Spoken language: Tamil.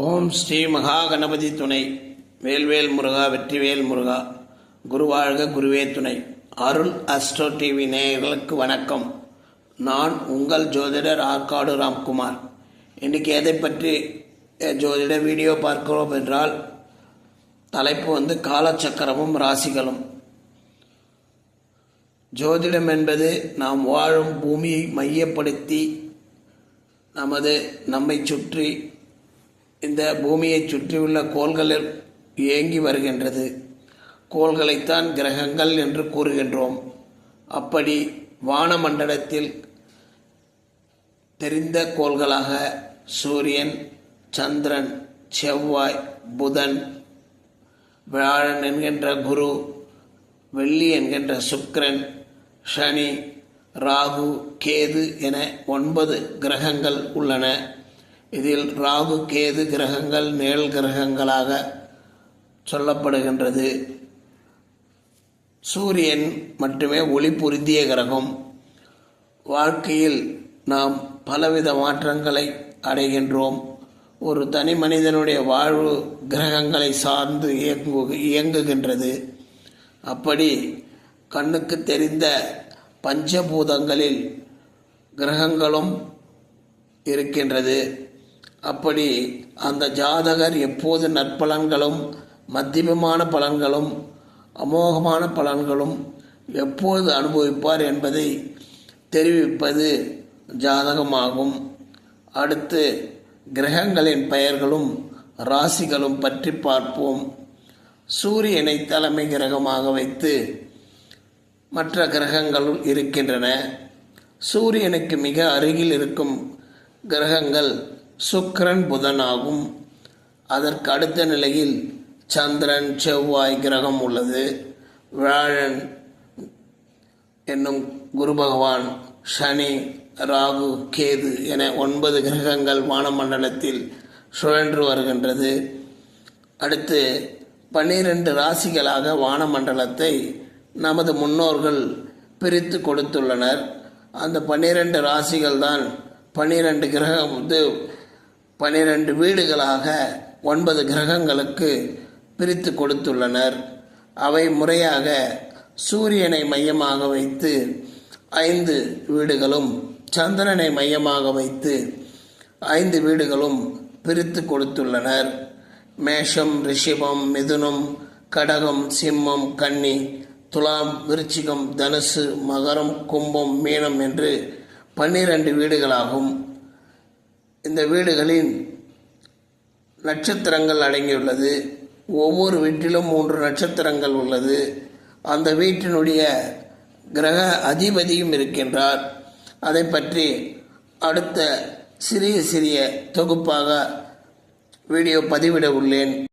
ஓம் ஸ்ரீ மகா கணபதி துணை. வேல்வேல் முருகா வெற்றிவேல் முருகா. குருவாழ்க குருவே துணை. அருள் அஸ்ட்ரோ டிவி நேயர்களுக்கு வணக்கம். நான் உங்கள் ஜோதிடர் ஆற்காடு ராம்குமார். இன்றைக்கி எதை பற்றி ஜோதிட வீடியோ பார்க்கிறோம் என்றால் தலைப்பு வந்து காலச்சக்கரமும் ராசிகளும். ஜோதிடம் என்பது நாம் வாழும் பூமியை மையப்படுத்தி நமது நம்மை சுற்றி இந்த பூமியை சுற்றியுள்ள கோள்களில் இயங்கி வருகின்றது. கோள்களைத்தான் கிரகங்கள் என்று கூறுகின்றோம். அப்படி வானமண்டலத்தில் தெரிந்த கோள்களாக சூரியன் சந்திரன் செவ்வாய் புதன் வியாழன் என்கின்ற குரு வெள்ளி என்கின்ற சுக்கிரன் சனி ராகு கேது என ஒன்பது கிரகங்கள் உள்ளன. இதில் ராகு கேது கிரகங்கள் நேல் கிரகங்களாக சொல்லப்படுகின்றது. சூரியன் மட்டுமே ஒளி பொருந்திய கிரகம். வாழ்க்கையில் நாம் பலவித மாற்றங்களை அடைகின்றோம். ஒரு தனி மனிதனுடைய வாழ்வு கிரகங்களை சார்ந்து இயங்கு இயங்குகின்றது. அப்படி கண்ணுக்கு தெரிந்த பஞ்சபூதங்களில் கிரகங்களும் இருக்கின்றது. அப்படி அந்த ஜாதகர் எப்போது நற்பலன்களும் மத்தியமமான பலன்களும் அமோகமான பலன்களும் எப்போது அனுபவிப்பார் என்பதை தெரிவிப்பது ஜாதகமாகும். அடுத்து கிரகங்களின் பெயர்களும் ராசிகளும் பற்றி பார்ப்போம். சூரியனை தலைமை கிரகமாக வைத்து மற்ற கிரகங்களும் இருக்கின்றன. சூரியனுக்கு மிக அருகில் இருக்கும் கிரகங்கள் சுக்கரன் புதன் ஆகும் அதற்கு அடுத்த நிலையில் சந்திரன் செவ்வாய் கிரகம் உள்ளது. வியாழன் என்னும் குரு பகவான் சனி ராகு கேது என ஒன்பது கிரகங்கள் வானமண்டலத்தில் சுழன்று வருகின்றது. அடுத்து பன்னிரண்டு ராசிகளாக வானமண்டலத்தை நமது முன்னோர்கள் பிரித்து கொடுத்துள்ளனர். அந்த பன்னிரண்டு ராசிகள் தான் பன்னிரண்டு கிரகம் வந்து பனிரெண்டு வீடுகளாக ஒன்பது கிரகங்களுக்கு பிரித்து கொடுத்துள்ளனர். அவை முறையாக சூரியனை மையமாக வைத்து ஐந்து வீடுகளும் சந்திரனை மையமாக வைத்து ஐந்து வீடுகளும் பிரித்து கொடுத்துள்ளனர். மேஷம் ரிஷபம் மிதுனம் கடகம் சிம்மம் கன்னி துலாம் விருச்சிகம் தனுசு மகரம் கும்பம் மீனம் என்று பன்னிரண்டு வீடுகளாகும். இந்த வீடுகளின் நட்சத்திரங்கள் அடங்கியுள்ளது. ஒவ்வொரு வீட்டிலும் மூன்று நட்சத்திரங்கள் உள்ளது. அந்த வீட்டினுடைய கிரக அதிபதியும் இருக்கின்றார். அதை பற்றி அடுத்த சிறிய சிறிய தொகுப்பாக வீடியோ பதிவிட உள்ளேன்.